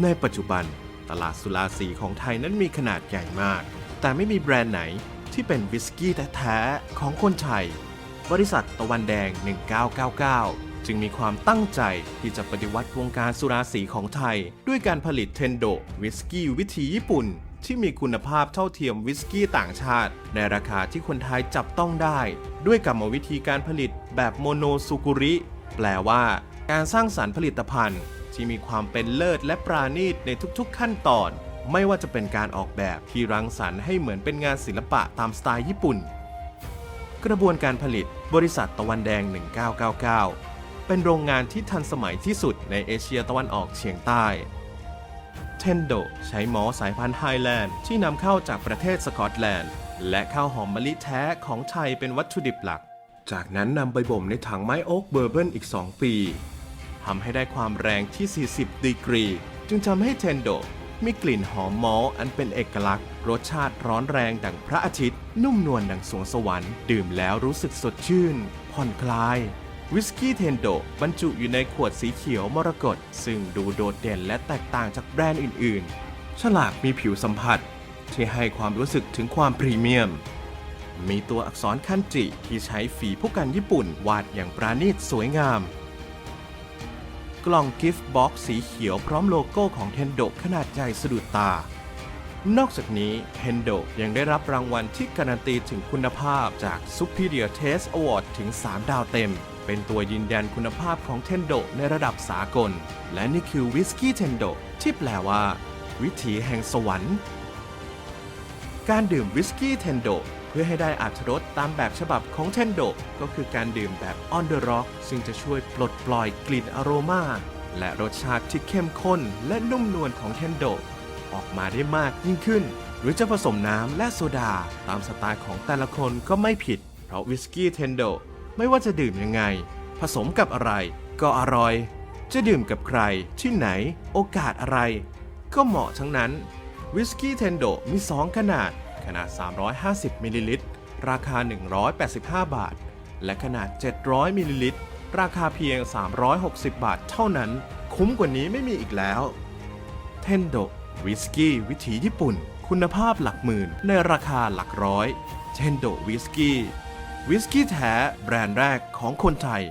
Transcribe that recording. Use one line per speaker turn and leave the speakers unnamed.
ในปัจจุบันตลาดสุราสีของไทยนั้นมีขนาดใหญ่มาก แต่ไม่มีแบรนด์ไหนที่เป็นวิสกี้แท้ๆของคนไทย บริษัทตะวันแดง 1999 จึงมีความตั้งใจที่จะปฏิวัติวงการสุราสีของไทย ด้วยการผลิตเทนโดวิสกี้วิถีญี่ปุ่น ที่มีคุณภาพเท่าเทียมวิสกี้ต่างชาติ ในราคาที่คนไทยจับต้องได้ ด้วยกรรมวิธีการผลิตแบบโมโนซูกุริ แปลว่า การสร้างสารรค์ผลิตภัณฑ์ ที่มีความเป็นเลิศและปราณีตในทุกๆขั้นตอน ไม่ว่าจะเป็นการออกแบบที่รังสรรค์ให้เหมือนเป็นงานศิลปะตามสไตล์ญี่ปุ่น กระบวนการผลิตบริษัทตะวันแดง 1999 เป็นโรงงานที่ทันสมัยที่สุดในเอเชียตะวันออกเฉียงใต้ เทนโดใช้หมอสายพันธุ์ไฮแลนด์ที่นำเข้าจากประเทศสกอตแลนด์ และข้าวหอมมะลิแท้ของไทยเป็นวัตถุดิบหลัก จากนั้นนำไปบ่มในถังไม้โอ๊กเบอร์เบิลอีก 2 ปี ทำให้ได้ความแรงที่ 40 ดีกรี จึงทำให้เทนโดมีกลิ่นหอมมอลอันเป็นเอกลักษณ์ รสชาติร้อนแรงดังพระอาทิตย์ นุ่มนวลดังสวงสวรรค์ ดื่มแล้วรู้สึกสดชื่น ผ่อนคลาย วิสกี้เทนโดบรรจุอยู่ในขวดสีเขียวมรกตซึ่งดูโดดเด่นและแตกต่างจากแบรนด์อื่น ๆ ฉลากมีผิวสัมผัส ที่ให้ความรู้สึกถึงความพรีเมียม มีตัวอักษรคันจิที่ใช้ฝีผู้กันญี่ปุ่นวาดอย่างปราณีตสวยงาม กล่องกิฟต์บ็อกซ์สีเขียวพร้อมโลโก้ของเทนโดขนาดใหญ่สะดุดตา นอกจากนี้ Hendo ยังได้รับรางวัลที่การันตีถึงคุณภาพจาก Superior Taste Award ถึง 3 ดาวเต็ม เป็นตัวยืนยันคุณภาพของ Tendo ในระดับสากล และนี่คือวิสกี้เทนโดที่แปลว่า วิถีแห่งสวรรค์ การดื่มวิสกี้เทนโดเพื่อให้ได้อารถรสตามแบบฉบับของเทนโดก็คือการดื่มแบบ on the rock ซึ่งจะช่วยปลดปล่อยกลิ่นอโรมาและรสชาติที่เข้มข้นและนุ่มนวลของเทนโดออกมาได้มากยิ่งขึ้น หรือจะผสมน้ำและโซดา ตามสไตล์ของแต่ละคนก็ไม่ผิด เพราะวิสกี้เทนโดไม่ว่าจะดื่มยังไง ผสมกับอะไร ก็อร่อย จะดื่มกับใคร ที่ไหน โอกาสอะไร ก็เหมาะทั้งนั้น วิสกี้เทนโดมี 2 ขนาด ขนาด 350มิลลิลิตร ราคา 185 บาท และขนาด 700มิลลิลิตร ราคาเพียง 360 บาทเท่านั้น คุ้มกว่านี้ไม่มีอีกแล้วเทนโดวิสกี้วิถีญี่ปุ่น คุณภาพหลักหมื่น ในราคาหลักร้อยเทนโดวิสกี้วิสกี้แท้แบรนด์แรกของคนไทย